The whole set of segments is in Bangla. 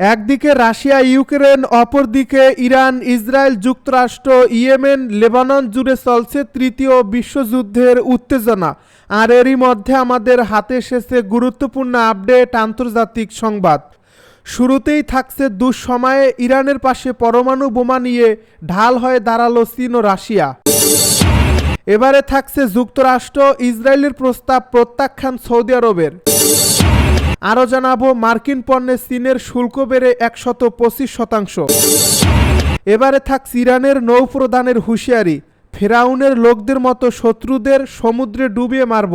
একদিকে রাশিয়া, ইউক্রেন, অপরদিকে ইরান, ইসরায়েল, যুক্তরাষ্ট্র, ইয়েমেন, লেবানন জুড়ে চলছে তৃতীয় বিশ্বযুদ্ধের উত্তেজনা। আর এরই মধ্যে আমাদের হাতে এসেছে গুরুত্বপূর্ণ আপডেট, আন্তর্জাতিক সংবাদ। শুরুতেই থাকছে দুঃসময়ে ইরানের পাশে পরমাণু বোমা নিয়ে ঢাল হয়ে দাঁড়াল চীন ও রাশিয়া। এবারে থাকছে যুক্তরাষ্ট্র, ইসরায়েলের প্রস্তাব প্রত্যাখ্যান সৌদি আরবের। আরও জানাব, মার্কিন পণ্যে চীনের শুল্ক বেড়ে একশত পঁচিশ শতাংশ। এবারে থাক ইরানের নৌপ্রদানের হুঁশিয়ারি। ফেরাউনের লোকদের মতো শত্রুদের সমুদ্রে ডুবিয়ে মারব।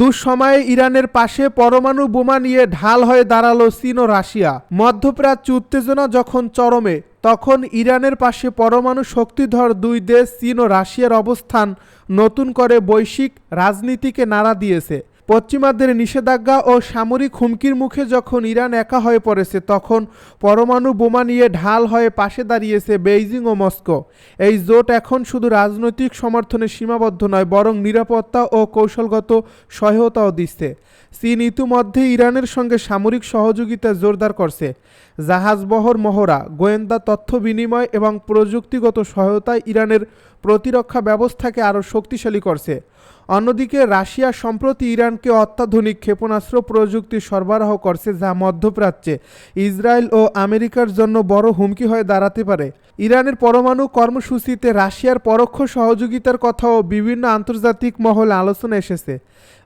দুঃসময়ে ইরানের পাশে পরমাণু বোমা নিয়ে ঢাল হয়ে দাঁড়াল চীন ও রাশিয়া। মধ্যপ্রাচ্য উত্তেজনা যখন চরমে, তখন ইরানের পাশে পরমাণু শক্তিধর দুই দেশ চীন ও রাশিয়ার অবস্থান নতুন করে বৈশ্বিক রাজনীতিকে নাড়া দিয়েছে। পশ্চিমাদের নিষেধাজ্ঞা ও সামরিক হুমকির মুখে যখন ইরান একা হয়ে পড়েছে, তখন পরমাণু বোমা নিয়ে ঢাল হয়ে পাশে দাঁড়িয়েছে বেইজিং ও মস্কো। এই জোট এখন শুধু রাজনৈতিক সমর্থনে সীমাবদ্ধ নয়, বরং নিরাপত্তা ও কৌশলগত সহায়তাও দিচ্ছে। চীন ইতিমধ্যে ইরানের সঙ্গে সামরিক সহযোগিতা জোরদার করছে। জাহাজবহর মহড়া, গোয়েন্দা তথ্য বিনিময় এবং প্রযুক্তিগত সহায়তায় ইরানের প্রতিরক্ষা ব্যবস্থাকে আরও শক্তিশালী করছে। অন্যদিকে রাশিয়া সম্প্রতি ইরানকে অত্যাধুনিক ক্ষেপণাস্ত্র প্রযুক্তি সরবরাহ করছে যা মধ্যপ্রাচ্যে ইসরায়েল ও আমেরিকার জন্য বড় হুমকি হয়ে দাঁড়াতে পারে। ইরানের পরমাণু কর্মসূচিতে রাশিয়ার পরোক্ষ সহযোগিতার কথাও বিভিন্ন আন্তর্জাতিক মহল আলোচনা এসেছে।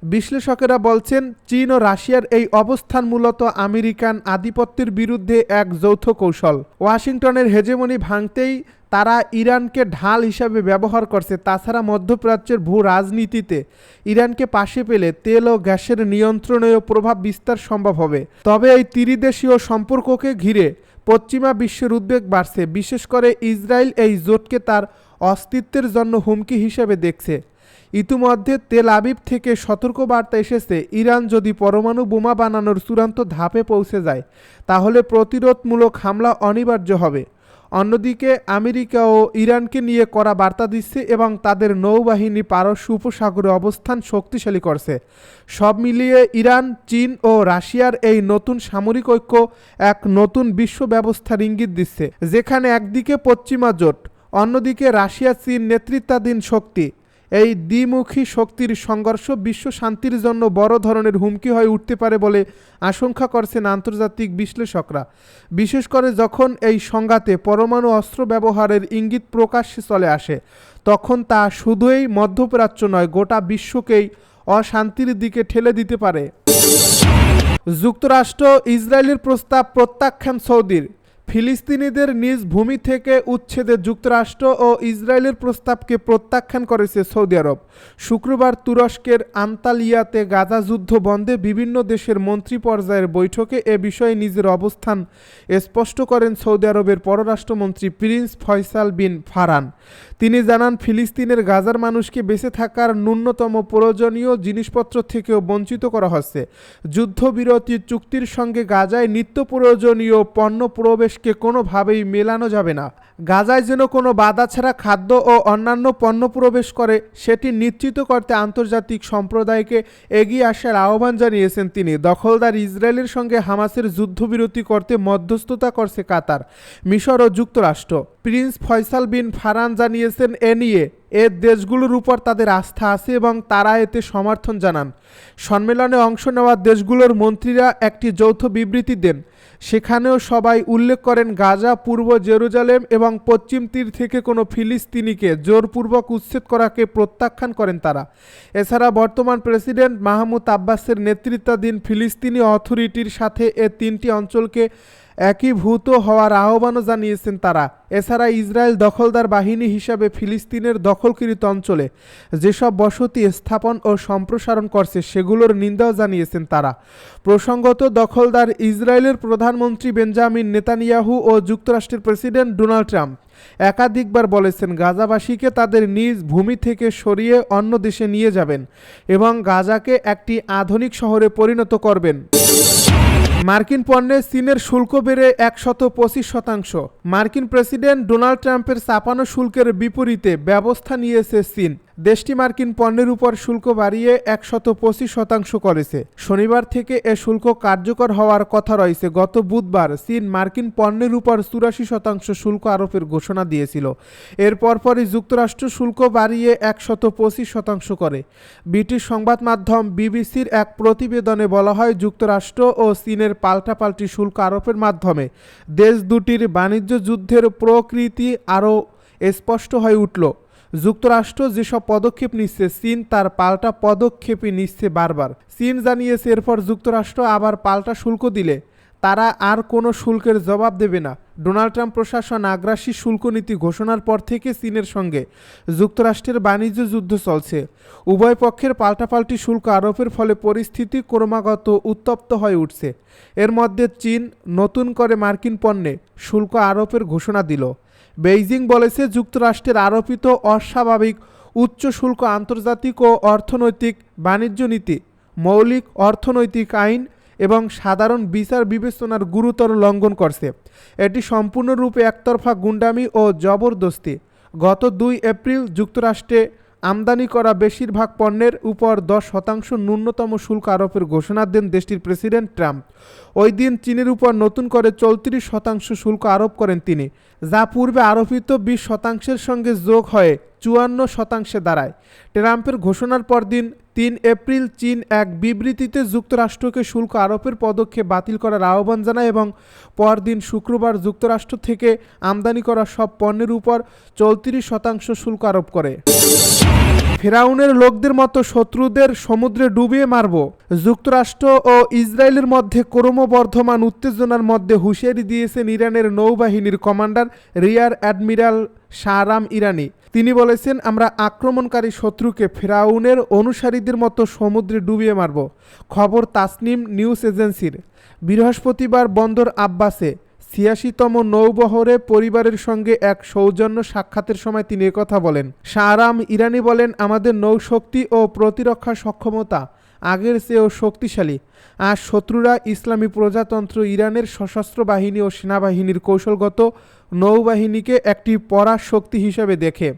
বিশ্লেষকেরা বলছেন, চীন ও রাশিয়ার এই অবস্থান মূলত আমেরিকান আধিপত্যের বিরুদ্ধে এক যৌথ কৌশল। ওয়াশিংটনের হেজেমনি ভাঙতেই তারা ইরানকে ঢাল হিসাবে ব্যবহার করছে, তাছাড়া মধ্যপ্রাচ্যের ভূ রাজনীতিতে ইরানকে পাশে পেলে তেল ও গ্যাসের নিয়ন্ত্রণেও প্রভাব বিস্তার সম্ভব হবে। তবে এই ত্রিদেশীয় সম্পর্ককে ঘিরে পশ্চিমা বিশ্বের উদ্বেগ বাড়ছে, বিশেষ করে ইসরায়েল এই জোটকে তার অস্তিত্বের জন্য হুমকি হিসেবে দেখছে। ইতিমধ্যে তেল আবিব থেকে সতর্কবার্তা এসেছে, ইরান যদি পরমাণু বোমা বানানোর চূড়ান্ত ধাপে পৌঁছে যায়, তাহলে প্রতিরোধমূলক হামলা অনিবার্য হবে। অন্যদিকে আমেরিকা ও ইরানকে নিয়ে করা বার্তা দিচ্ছে এবং তাদের নৌবাহিনী পারস্য উপসাগরে অবস্থান শক্তিশালী করছে। সব মিলিয়ে ইরান, চীন ও রাশিয়ার এই নতুন সামরিক ঐক্য এক নতুন বিশ্ব ব্যবস্থার ইঙ্গিত দিচ্ছে, যেখানে একদিকে পশ্চিমা জোট, অন্যদিকে রাশিয়া চীন নেতৃত্বাধীন শক্তি। এই দ্বিমুখী শক্তির সংঘর্ষ বিশ্ব শান্তির জন্য বড় ধরনের হুমকি হয়ে উঠতে পারে বলে আশঙ্কা করছেন আন্তর্জাতিক বিশ্লেষকরা। বিশেষ করে যখন এই সংঘাতে পরমাণু অস্ত্র ব্যবহারের ইঙ্গিত প্রকাশ্যে চলে আসে, তখন তা শুধুই মধ্যপ্রাচ্য নয়, গোটা বিশ্বকেই অশান্তির দিকে ঠেলে দিতে পারে। যুক্তরাষ্ট্র, ইসরায়েলের প্রস্তাব প্রত্যাখ্যান সৌদির। ফিলিস্তিনিদের নিজ ভূমি থেকে উচ্ছেদে যুক্তরাষ্ট্র ও ইসরায়েলের প্রস্তাবকে প্রত্যাখ্যান করেছে সৌদি আরব। শুক্রবার তুরস্কের আন্তালিয়াতে গাজা যুদ্ধ বন্ধে বিভিন্ন দেশের মন্ত্রী পর্যায়ের বৈঠকে এ বিষয়ে নিজের অবস্থান স্পষ্ট করেন সৌদি আরবের পররাষ্ট্রমন্ত্রী প্রিন্স ফয়সাল বিন ফারান তিনি জানান, ফিলিস্তিনের গাজার মানুষকে বেঁচে থাকার ন্যূনতম প্রয়োজনীয় জিনিসপত্র থেকেও বঞ্চিত করা হচ্ছে। যুদ্ধবিরতি চুক্তির সঙ্গে গাজায় নিত্য প্রয়োজনীয় পণ্য প্রবেশকে কোনোভাবেই মেলানো যাবে না। গাজায় যেন কোনো বাধা ছাড়া খাদ্য ও অন্যান্য পণ্য প্রবেশ করে, সেটি নিশ্চিত করতে আন্তর্জাতিক সম্প্রদায়কে এগিয়ে আসার আহ্বান জানিয়েছেন তিনি। দখলদার ইসরায়েলের সঙ্গে হামাসের যুদ্ধবিরতি করতে মধ্যস্থতা করছে কাতার, মিশর ও যুক্তরাষ্ট্র। প্রিন্স ফয়সাল বিন ফারান জানিয়েছেন এ নিয়ে। এ দেশগুলোর উপর তাদের আস্থা আছে এবং তারা এতে সমর্থন জানান। সম্মেলনে অংশ নেওয়া দেশগুলোর মন্ত্রীরা একটি যৌথ বিবৃতি দেন। সেখানেও সবাই উল্লেখ করেন, গাজা, পূর্ব জেরুজালেম এবং পশ্চিম তীর থেকে কোনো ফিলিস্তিনিকে জোরপূর্বক উচ্ছেদ করাকে প্রত্যাখ্যান করেন তারা। এছাড়া বর্তমান প্রেসিডেন্ট মাহমুদ আব্বাসের নেতৃত্বাধীন ফিলিস্তিনি অথরিটির সাথে এ তিনটি অঞ্চলকে একীভূত হওয়ার আহ্বানও জানিয়েছেন তারা। এছাড়া ইসরায়েল দখলদার বাহিনী হিসাবে ফিলিস্তিনের দখলকৃত অঞ্চলে যেসব বসতি স্থাপন ও সম্প্রসারণ করছে, সেগুলোর নিন্দাও জানিয়েছেন তারা। প্রসঙ্গত, দখলদার ইসরায়েলের প্রধানমন্ত্রী বেঞ্জামিন নেতানিয়াহু ও যুক্তরাষ্ট্রের প্রেসিডেন্ট ডোনাল্ড ট্রাম্প একাধিকবার বলেছেন, গাজাবাসীকে তাদের নিজ ভূমি থেকে সরিয়ে অন্য দেশে নিয়ে যাবেন এবং গাজাকে একটি আধুনিক শহরে পরিণত করবেন। মার্কিন পণ্যে চীনের শুল্ক বেড়ে একশত পঁচিশ শতাংশ। মার্কিন প্রেসিডেন্ট ডোনাল্ড ট্রাম্পের চাপানো শুল্কের বিপরীতে ব্যবস্থা নিয়েছে চীন। দেশটি মার্কিন পণ্যের উপর শুল্ক বাড়িয়ে একশত পঁচিশ শতাংশ করেছে। শনিবার থেকে এ শুল্ক কার্যকর হওয়ার কথা রয়েছে। গত বুধবার চীন মার্কিন পণ্যের উপর চুরাশি শতাংশ শুল্ক আরোপের ঘোষণা দিয়েছিল। এর পরপরই যুক্তরাষ্ট্র শুল্ক বাড়িয়ে একশত পঁচিশ শতাংশ করে। ব্রিটিশ সংবাদ মাধ্যম বিবিসির এক প্রতিবেদনে বলা হয়, যুক্তরাষ্ট্র ও চীনের পাল্টাপাল্টি শুল্ক আরোপের মাধ্যমে দেশ দুটির বাণিজ্য যুদ্ধের প্রকৃতি আরও স্পষ্ট হয়ে উঠল। যুক্তরাষ্ট্র যেসব পদক্ষেপ নিচ্ছে, চীন তার পাল্টা পদক্ষেপই নিচ্ছে বারবার। চীন জানিয়েছে, এরপর যুক্তরাষ্ট্র আবার পাল্টা শুল্ক দিলে তারা আর কোনো শুল্কের জবাব দেবে না। ডোনাল্ড ট্রাম্প প্রশাসন আগ্রাসী শুল্ক নীতি ঘোষণার পর থেকে চীনের সঙ্গে যুক্তরাষ্ট্রের বাণিজ্য যুদ্ধ চলছে। উভয় পক্ষের পাল্টাপাল্টি শুল্ক আরোপের ফলে পরিস্থিতি ক্রমাগত উত্তপ্ত হয়ে উঠছে। এর মধ্যে চীন নতুন করে মার্কিন পণ্যে শুল্ক আরোপের ঘোষণা দিল। বেইজিং বলেছে যুক্তরাষ্ট্রের আরোপিত অস্বাভাবিক উচ্চ শুল্ক আন্তর্জাতিক ও অর্থনৈতিক বাণিজ্য নীতি, মৌলিক অর্থনৈতিক আইন এবং সাধারণ বিচার বিবেচনার গুরুতর লঙ্ঘন করছে। এটি সম্পূর্ণরূপে একতরফা গুন্ডামি ও জবরদস্তি। গত দুই এপ্রিল যুক্তরাষ্ট্রে আমদানি করা বেশিরভাগ পণ্যের উপর দশ শতাংশ ন্যূনতম শুল্ক আরোপের ঘোষণা দেন দেশটির প্রেসিডেন্ট ট্রাম্প। ওই দিন চীনের উপর নতুন করে চৌত্রিশ শতাংশ শুল্ক আরোপ করেন তিনি, যা পূর্বে আরোপিত বিশ শতাংশের সঙ্গে যোগ হয়ে চুয়ান্ন শতাংশে দাঁড়ায়। ট্রাম্পের ঘোষণার পর দিন তিন এপ্রিল চীন এক বিবৃতিতে যুক্তরাষ্ট্রকে শুল্ক আরোপের পদক্ষেপ বাতিল করার আহ্বান জানায় এবং পরদিন শুক্রবার যুক্তরাষ্ট্র থেকে আমদানি করা সব পণ্যের উপর চৌত্রিশ শতাংশ শুল্ক আরোপ করে। ফেরাউনের লোকদের মতো শত্রুদের সমুদ্রে ডুবিয়ে মারব। যুক্তরাষ্ট্র ও ইসরায়েলের মধ্যে ক্রমবর্ধমান উত্তেজনার মধ্যে হুঁশিয়ারি দিয়েছেন ইরানের নৌবাহিনীর commander rear admiral Shahram Irani. তিনি বলেছেন, আমরা আক্রমণকারী শত্রুকে ফেরাউনের অনুসারীদের মতো সমুদ্রে ডুবিয়ে মারব। খবর তাসনিম নিউজ এজেন্সির। বৃহস্পতিবার বন্দর আব্বাসে ছিয়াশিতম নৌবহরে পরিবারের সঙ্গে এক সৌজন্য সাক্ষাতের সময় তিনি কথা বলেন। শাহরাম ইরানি বলেন, আমাদের নৌশক্তি ও প্রতিরক্ষা সক্ষমতা আগের চেয়েও শক্তিশালী। আর শত্রুরা ইসলামী প্রজাতন্ত্র, ইরানের সশস্ত্র বাহিনী ও সেনাবাহিনীর কৌশলগত নৌবাহিনীকে একটি পরাশক্তি হিসেবে দেখে।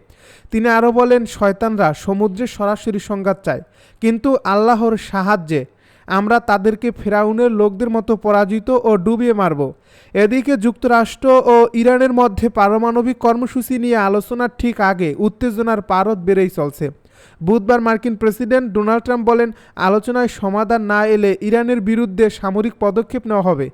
তিনি আরও বলেন, শয়তানরা সমুদ্রে সরাসরি সংঘাত চায়, কিন্তু আল্লাহর সাহায্যে আমরা তাদেরকে ফেরাউনের লোকদের মতো পরাজিত ও ডুবিয়ে মারব। এদিকে যুক্তরাষ্ট্র ও ইরানের মধ্যে পারমাণবিক কর্মসূচি নিয়ে আলোচনার ঠিক আগে উত্তেজনার পারদ বেড়েই চলছে। বুধবার মার্কিন প্রেসিডেন্ট ডোনাল্ড ট্রাম্প বলেন, আলোচনায় সমাধান না এলে ইরানের বিরুদ্ধে সামরিক পদক্ষেপ নেওয়া হবে।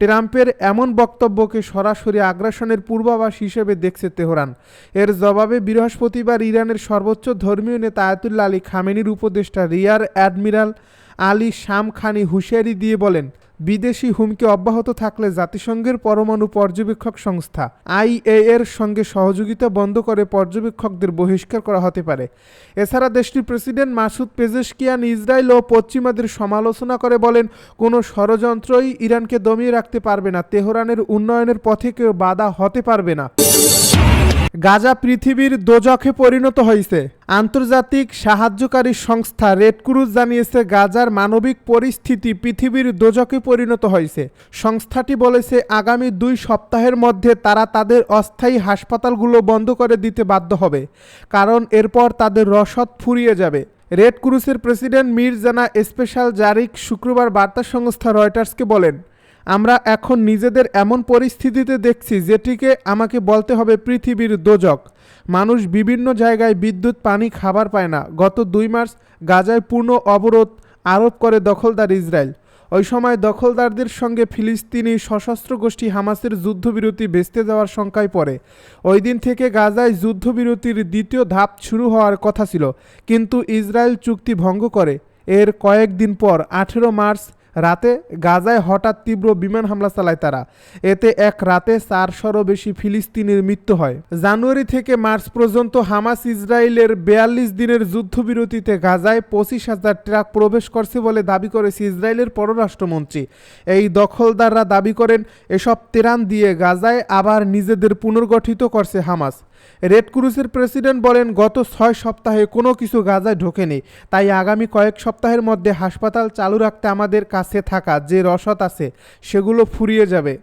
ট্রাম্পের এমন বক্তব্যকে সরাসরি আগ্রাসনের পূর্বাভাস হিসেবে দেখছে তেহরান। এর জবাবে বৃহস্পতিবার ইরানের সর্বোচ্চ ধর্মীয় নেতা আয়াতুল্লা আলী খামেনির উপদেষ্টা রিয়ার অ্যাডমিরাল আলী শাম খানি হুঁশিয়ারি দিয়ে বলেন বিদেশি হুমকি অব্যাহত থাকলে জাতিসংঘের পরমাণু পর্যবেক্ষক সংস্থা আইএ এর সঙ্গে সহযোগিতা বন্ধ করে পর্যবেক্ষকদের বহিষ্কার করা হতে পারে। এছাড়া দেশটির প্রেসিডেন্ট মাসুদ পেজেশকিয়ান ইসরায়েল ও পশ্চিমাদের সমালোচনা করে বলেন, কোনো ষড়যন্ত্রই ইরানকে দমিয়ে রাখতে পারবে না, তেহরানের উন্নয়নের পথে কেউ বাধা হতে পারবে না। গাজা পৃথিবীর দোজখে পরিণত হয়েছে আন্তর্জাতিক সাহায্যকারী সংস্থা রেড ক্রুজ জানিয়েছে, গাজার মানবিক পরিস্থিতি পৃথিবীর দোজখে পরিণত হয়েছে সংস্থাটি বলেছে, আগামী দুই সপ্তাহের মধ্যে তারা তাদের অস্থায়ী হাসপাতালগুলো বন্ধ করে দিতে বাধ্য হবে, কারণ এরপর তাদের রসদ ফুরিয়ে যাবে। রেড ক্রুজের প্রেসিডেন্ট মির্জানা স্পেশাল জারিক শুক্রবার বার্তা সংস্থা রয়টার্সকে বলেন আমরা এখন নিজেদের এমন পরিস্থিতিতে দেখছি যেটিকে আমাকে বলতে হবে পৃথিবীর দোজক। মানুষ বিভিন্ন জায়গায় বিদ্যুৎ, পানি, খাবার পায় না। গত দুই মার্চ গাজায় পূর্ণ অবরোধ আরোপ করে দখলদার ইসরায়েল। ওই সময় দখলদারদের সঙ্গে ফিলিস্তিনি সশস্ত্র গোষ্ঠী হামাসের যুদ্ধবিরতি ভেস্তে যাওয়ার শঙ্কায় পড়ে। ওই দিন থেকে গাজায় যুদ্ধবিরতির দ্বিতীয় ধাপ শুরু হওয়ার কথা ছিল। কিন্তু ইসরায়েল চুক্তি ভঙ্গ করে। এর কয়েকদিন পর, আঠেরো মার্চ রাতে গাজায় হঠাৎ তীব্র বিমান হামলা চালায় তারা। এতে এক রাতে চারশোরও বেশি ফিলিস্তিনির মৃত্যু হয়। জানুয়ারি থেকে মার্চ পর্যন্ত হামাস ইসরায়েলের বেয়াল্লিশ দিনের যুদ্ধবিরতিতে গাজায় পঁচিশ হাজার ট্রাক প্রবেশ করছে বলে দাবি করেছে ইসরায়েলের পররাষ্ট্রমন্ত্রী। এই দখলদাররা দাবি করেন, এসব তেরান দিয়ে গাজায় আবার নিজেদের পুনর্গঠিত করছে হামাস। রেড ক্রুজের প্রেসিডেন্ট বলেন, গত ছয় সপ্তাহে কোনো কিছু গাজায় ঢোকেনি। তাই আগামী কয়েক সপ্তাহের মধ্যে হাসপাতাল চালু রাখতে আমাদের কাছে থাকা যে রসদ আছে সেগুলো ফুরিয়ে যাবে।